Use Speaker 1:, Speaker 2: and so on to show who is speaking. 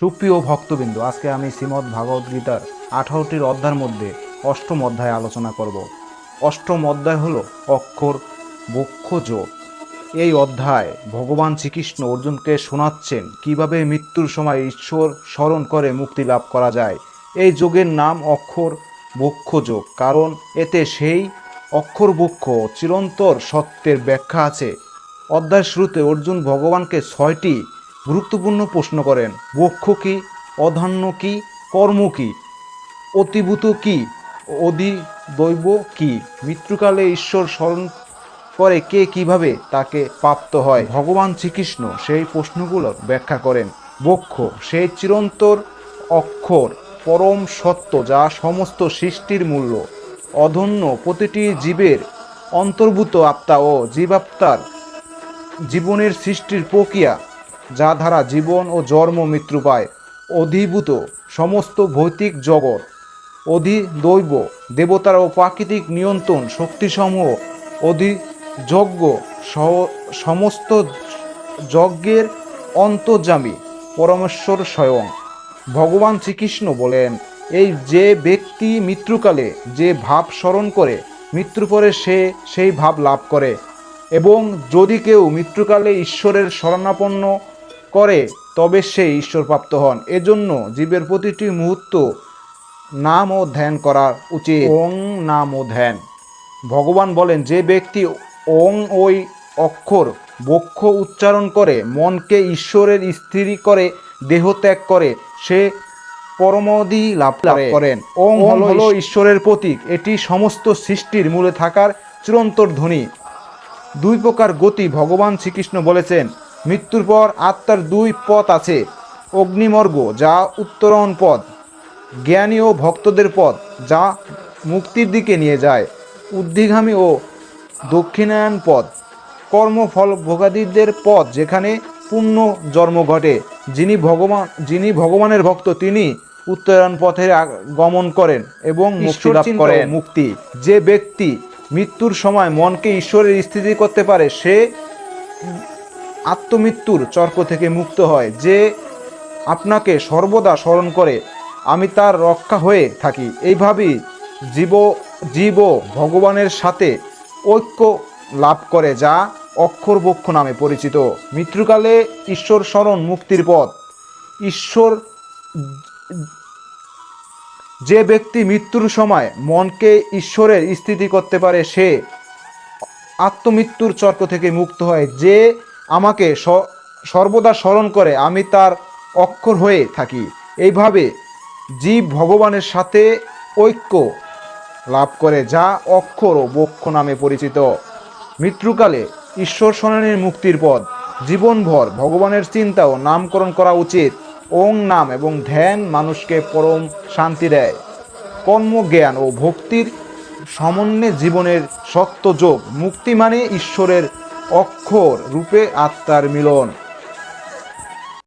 Speaker 1: সুপ্রিয় ভক্তবিন্দু, আজকে আমি শ্রীমদ্ ভাগবত গীতার আঠারোটির অধ্যায়ের মধ্যে অষ্টম অধ্যায় আলোচনা করব। অষ্টম অধ্যায় হল অক্ষর বক্ষ যোগ এই অধ্যায় ভগবান শ্রীকৃষ্ণ অর্জুনকে শোনাচ্ছেন, কীভাবে মৃত্যুর সময় ঈশ্বর স্মরণ করে মুক্তি লাভ করা যায়। এই যোগের নাম অক্ষর বক্ষ যোগ কারণ এতে সেই অক্ষর বক্ষ চিরন্তর সত্যের ব্যাখ্যা আছে। অধ্যায় শুরুতে অর্জুন ভগবানকে ছয়টি গুরুত্বপূর্ণ প্রশ্ন করেন, বক্ষ কি, অধান্য কি, কর্ম কি, অতিভূত কি অধি দৈব কি? মৃত্যুকালে ঈশ্বর স্মরণ করে কে কীভাবে তাকে প্রাপ্ত হয়? ভগবান শ্রীকৃষ্ণ সেই প্রশ্নগুলো ব্যাখ্যা করেন। বক্ষ সেই চিরন্তর অক্ষর, পরম সত্য, যা সমস্ত সৃষ্টির মূল্য। অধন্য প্রতিটি জীবের অন্তর্ভূত আত্মা ও জীবাত্মার জীবনের সৃষ্টির প্রক্রিয়া যা দ্বারা জীবন ও জন্ম মৃত্যু পায়। অধিভূত সমস্ত ভৌতিক জগৎ, অধিদৈব দেবতার ও প্রাকৃতিক নিয়ন্ত্রণ শক্তিসমূহ অধিযজ্ঞ সহ সমস্ত যজ্ঞের অন্তর্যামী পরমেশ্বর স্বয়ং। ভগবান শ্রীকৃষ্ণ বলেন, এই যে ব্যক্তি মৃত্যুকালে যে ভাব স্মরণ করে, মৃত্যুর পরে সে সেই ভাব লাভ করে। এবং যদি কেউ মৃত্যুকালে ঈশ্বরের শরণাপন্ন করে তবে সে ঈশ্বরপ্রাপ্ত হন। এজন্য জীবের প্রতিটি মুহূর্ত নাম ও ধ্যান করা উচিত। ওং নাম ও ধ্যান। ভগবান বলেন যে ব্যক্তি ওং ওই অক্ষর বক্ষ উচ্চারণ করে মনকে ঈশ্বরের স্থির করে দেহ ত্যাগ করে সে পরমদি লাভ করেন। ওং হলো ঈশ্বরের প্রতীক। এটি সমস্ত সৃষ্টির মূলে থাকার চিরন্তর ধ্বনি। দুই প্রকার গতি ভগবান শ্রীকৃষ্ণ বলেছেন মৃত্যুর পর আত্মার দুই পথ আছে অগ্নিমর্গ যা উত্তরণ পথ জ্ঞানী ও ভক্তদের পথ যা মুক্তির দিকে নিয়ে যায় উদ্দিঘামী ও দক্ষিণায়ন পথ। কর্মফল ভোগাদীদের পথ যেখানে পূর্ণ জন্ম ঘটে। যিনি ভগবান যিনি ভগবানের ভক্ত তিনি উত্তরায়ণ পথে গমন করেন এবং মুক্তি লাভ করেন। মুক্তি। যে ব্যক্তি মৃত্যুর সময় মনকে ঈশ্বরের স্থিতি করতে পারে সে আত্মমৃত্যুর চর্ক থেকে মুক্ত হয়। যে আপনাকে সর্বদা স্মরণ করে, আমি তার রক্ষা হয়ে থাকি। এইভাবেই জীব জীব ভগবানের সাথে ঐক্য লাভ করে, যা অক্ষর বক্ষ নামে পরিচিত। মৃত্যুকালে ঈশ্বর স্মরণ মুক্তির পথ। ঈশ্বর যে ব্যক্তি মৃত্যুর সময় মনকে ঈশ্বরের স্থিতি করতে পারে, সে আত্মমৃত্যুর চর্ক থেকে মুক্ত হয়। যে আমাকে সর্বদা স্মরণ করে, আমি তার অক্ষর হয়ে থাকি। এইভাবে জীব ভগবানের সাথে ঐক্য লাভ করে, যা অক্ষর ও বক্ষ নামে পরিচিত। মৃত্যুকালে ঈশ্বর শরণের মুক্তির পথ, জীবনভর ভগবানের চিন্তা ও নামকরণ করা উচিত। ওং নাম এবং ধ্যান মানুষকে পরম শান্তি দেয়। কর্মজ্ঞান ও ভক্তির সমন্বয়ে জীবনের সত্য যোগ। মুক্তি মানে ঈশ্বরের অক্ষর রূপে আত্মার মিলন।